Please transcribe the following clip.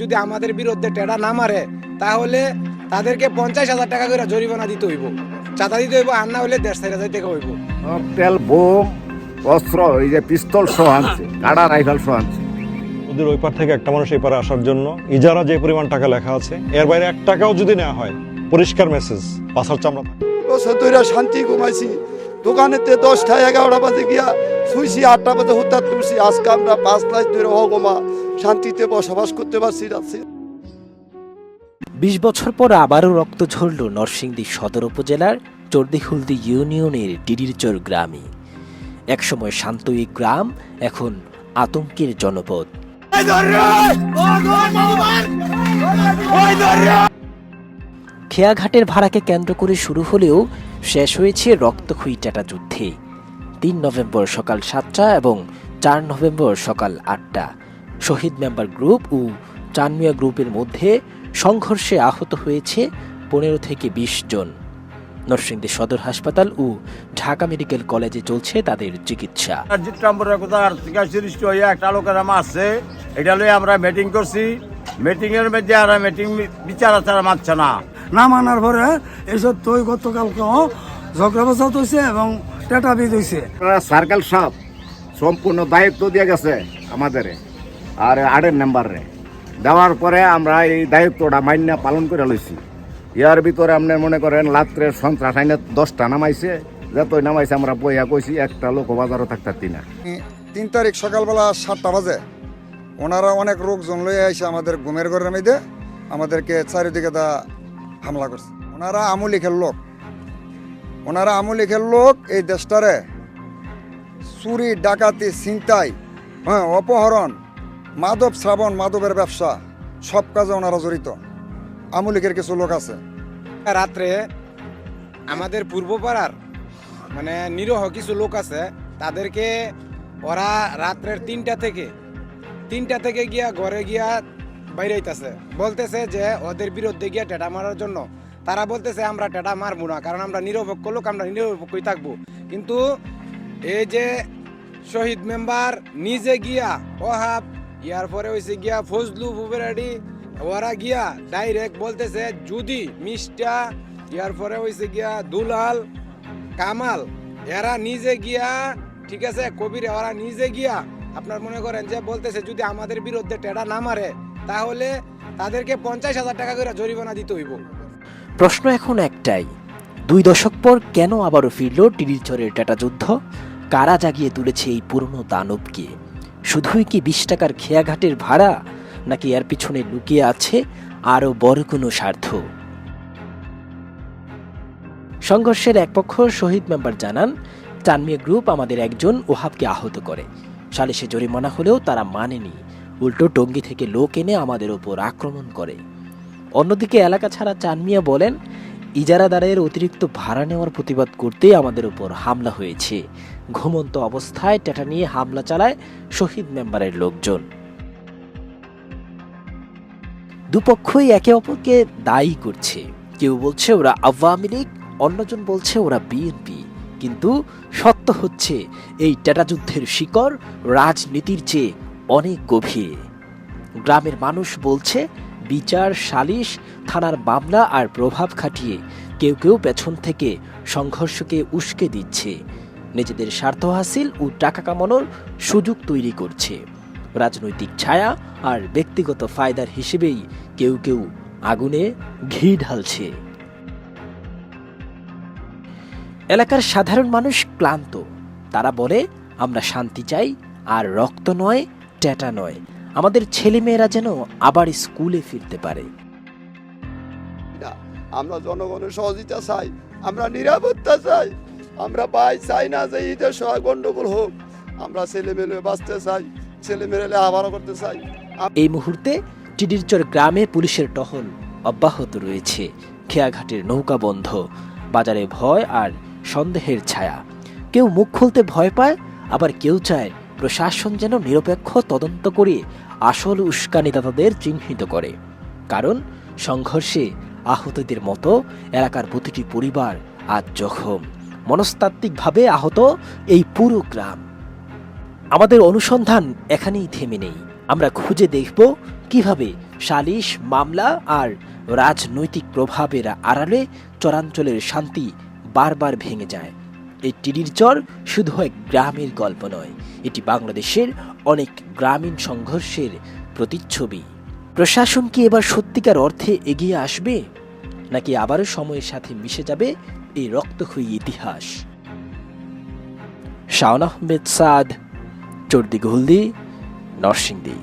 যদি আমাদের বিরুদ্ধে টেডা না মারে তাহলে তাদেরকে পঞ্চাশ হাজার টাকা করে জরিমানা দিতে হইব। চাঁদা দিতে হইব আর না হলে দেড় চার হাজার টাকা হইব। তেল বোম অস্ত্র এই যে পিস্তল সহ আনছে কাড়া রাইফেল সহ আনছে। ওদের ওই পার থেকে একটা মানুষ এই পারে আসার জন্য ইজারা যে পরিমাণ টাকা লেখা আছে এর বাইরে এক টাকাও যদি নেওয়া হয় পরিষ্কার মেসেজ পাশার চামড়া। শান্তি ঘুমাইছি। দোকানেতে দশটা, এগারোটা বাজে গিয়া শুইছি, আটটা বাজে হুতার তুলছি। আজকে আমরা পাঁচ লাখ ধরে অগমা শান্তিতে বসবাস করতে পারছি রাখছি বিশ বছর পর আবারও রক্ত ঝরল নরসিংদী সদর উপজেলার চর্দিহুলদি ইউনিয়নের ডিডিরচর গ্রামে। একসময় শান্ত এই গ্রাম, এখন আতঙ্কের জনপদ। খেয়াঘাটের ভাড়াকে কেন্দ্র করে শুরু হলেও শেষ হয়েছে রক্তক্ষয়ী টাটা যুদ্ধে। তিন নভেম্বর সকাল সাতটা এবং চার নভেম্বর সকাল আটটা। শহীদ মেম্বার গ্রুপ ও চানমিয়া গ্রুপের মধ্যে সংঘর্ষে আহত হয়েছে পনেরো থেকে বিশ জন। নরসিংদী সদর হাসপাতাল ও ঢাকা মেডিকেল কলেজে চলছে তাদের চিকিৎসা। মারছে এটা লয়ে আমরা মিটিং করছি। মিটিং এর মধ্যে আর মিটিং বিচার আচার মানছে না। না মানার পরে এইসব তৈ গতকালকে ঝগড়া বাজাত হয়েছে এবং টেটা বিদ হয়েছে সার্কেল সব সম্পূর্ণ দায়িত্ব দিয়ে গেছে আমাদের আর আটের নাম্বারে। দেওয়ার পরে আমরা এই দায়িত্বটা মান্য পালন করে লইছি। ইয়ার ভিতরে আপনি মনে করেন লাত্রে সন্ত্রাস আইনে দশটা নামাইছে যতই নামাইছে আমরা বইয়া কইছি একটা লোক বাজারও থাকতে না। তিন তারিখ সকালবেলা সাতটা বাজে ওনারা অনেক লোকজন লয়ে আইসে আমাদের ঘুমের ঘরের মধ্যে আমাদেরকে চারিদিকে তা হামলা করছে। ওনারা আমলিখের লোক। ওনারা আমলিখের লোক এই দেশটারে চুরি, ডাকাতি, ছিনতাই হ্যাঁ অপহরণ, মাদক শ্রাবণ, মাদকের ব্যবসা, সব কাজে ওনারা জড়িত। আমলিখের কিছু লোক আছে। রাত্রে আমাদের পূর্বপাড়ার মানে নিরহ কিছু লোক আছে, তাদেরকে ওরা রাত্রের তিনটা থেকে তিনটা থেকে গিয়া ঘরে গিয়া বাইরেইতেছে। বলতেছে যে ওদের বিরুদ্ধে গিয়া টেটা মারার জন্য। তারা বলতেছে, আমরা টেটা মারবো না, কারণ আমরা নিরপেক্ষ লোক, আমরা নিরপেক্ষই থাকব। কিন্তু এই যে শহীদ মেম্বার নিজে গিয়া ওহাব ইয়ার পরে হয়েছে গিয়া ফজলু বুবেরাডি ওরা গিয়া ডাইরেক্ট বলতেছে, যদি মিষ্টা ইয়ার পরে হয়েছে গিয়া দুলাল, কামাল, এরা নিজে গিয়া, ঠিক আছে, কবির, ওরা নিজে গিয়া, আপনার মনে করেন যে বলতেছে, যদি আমাদের বিরুদ্ধে টেডা না মারে তাহলে তাদেরকে পঞ্চাশ হাজার টাকা করে জরিমানা দিতে হইব। প্রশ্ন এখন একটাই, দুই দশক পর কেন আবারও ফিরল টিরিরচরের টাটা যুদ্ধ? কারা জাগিয়ে তুলেছে এই পুরনো দানবকে? শুধুই কি বিশ টাকার খেয়াঘাটের ভাড়া, নাকি এর পিছনে লুকিয়ে আছে আরও বড় কোনো স্বার্থ? সংঘর্ষের এক পক্ষ শহীদ মেম্বার জানান, চানমিয়া গ্রুপ আমাদের একজন ওহাবকে আহত করে। সালিশে জরিমানা হলেও তারা মানেনি। উল্টো টঙ্গি থেকে লোক এনে আমাদের ওপর আক্রমণ করে। অন্যদিকে এলাকা ছাড়া চানমিয়া বলেন, ইজারাদারের অতিরিক্ত ভাড়া নেওয়ার প্রতিবাদ করতেই আমাদের উপর হামলা হয়েছে। ঘুমন্ত অবস্থায় টেটা নিয়ে হামলা চালায় শহীদ মেম্বারের লোকজন। দুপক্ষই একে অপরকে দায়ী করছে। কেউ বলছে ওরা আওয়ামী লীগ, অন্যজন বলছে ওরা বিএনপি। কিন্তু সত্য হচ্ছে, এই টেটা যুদ্ধের শিকড় রাজনীতির চেয়ে অনেক গভীর। গ্রামের মানুষ বলছে, বিচার, সালিশ, থানার মামলা আর প্রভাব খাটিয়ে কেউ কেউ পেছন থেকে সংঘর্ষকে উস্কে দিচ্ছে। নিজেদের স্বার্থ হাসিল ও টাকা কামানোর সুযোগ তৈরি করছে। রাজনৈতিক ছায়া আর ব্যক্তিগত ফায়দার হিসেবেই কেউ কেউ আগুনে ঘি ঢালছে। এলাকার সাধারণ মানুষ ক্লান্ত। তারা বলে, আমরা শান্তি চাই আর রক্ত নয় ট্যাটা নয়। আমাদের ছেলেমেয়েরা যেন আবার স্কুলে ফিরতে পারে। না আমরা জনগণের সহযোগিতা চাই আমরা নিরাপত্তা চাই আমরা ভাই চাই না যে ঈদের সময় গন্ডগোল হোক আমরা ছেলে মেলে বাঁচতে চাই ছেলে মেলে আবার করতে চাই। এই মুহূর্তে টিডিরচর গ্রামে পুলিশের টহল অব্যাহত রয়েছে। খেয়াঘাটের নৌকা বন্ধ বাজারে ভয় আর সন্দেহের ছায়া। কেউ মুখ খুলতে ভয় পায় আবার কেউ চায় প্রশাসন যেন নিরপেক্ষ তদন্ত করে আসল উস্কানিদাতাদের চিহ্নিত করে। কারণ সংঘর্ষে আহতদের মতো এলাকার প্রতিটি পরিবার আজ জখম। মনস্তাত্ত্বিকভাবে আহত এই পুরো গ্রাম। আমাদের অনুসন্ধান এখানেই থেমে নেই। আমরা খুঁজে দেখব কীভাবে সালিশ, মামলা আর রাজনৈতিক প্রভাবের আড়ালে চরাঞ্চলের শান্তি বারবার ভেঙে যায়। এই টিডির চর শুধু এক গ্রামের গল্প নয়, এটি বাংলাদেশের অনেক গ্রামীণ সংঘর্ষের প্রতিচ্ছবি। প্রশাসন কি এবার সত্যিকার অর্থে এগিয়ে আসবে? নাকি আবারও সময়ের সাথে মিশে যাবে এই রক্তক্ষয়ী ইতিহাস? শাওন আহমেদ, সাদ, চর্দি গহলদি, নরসিংদী।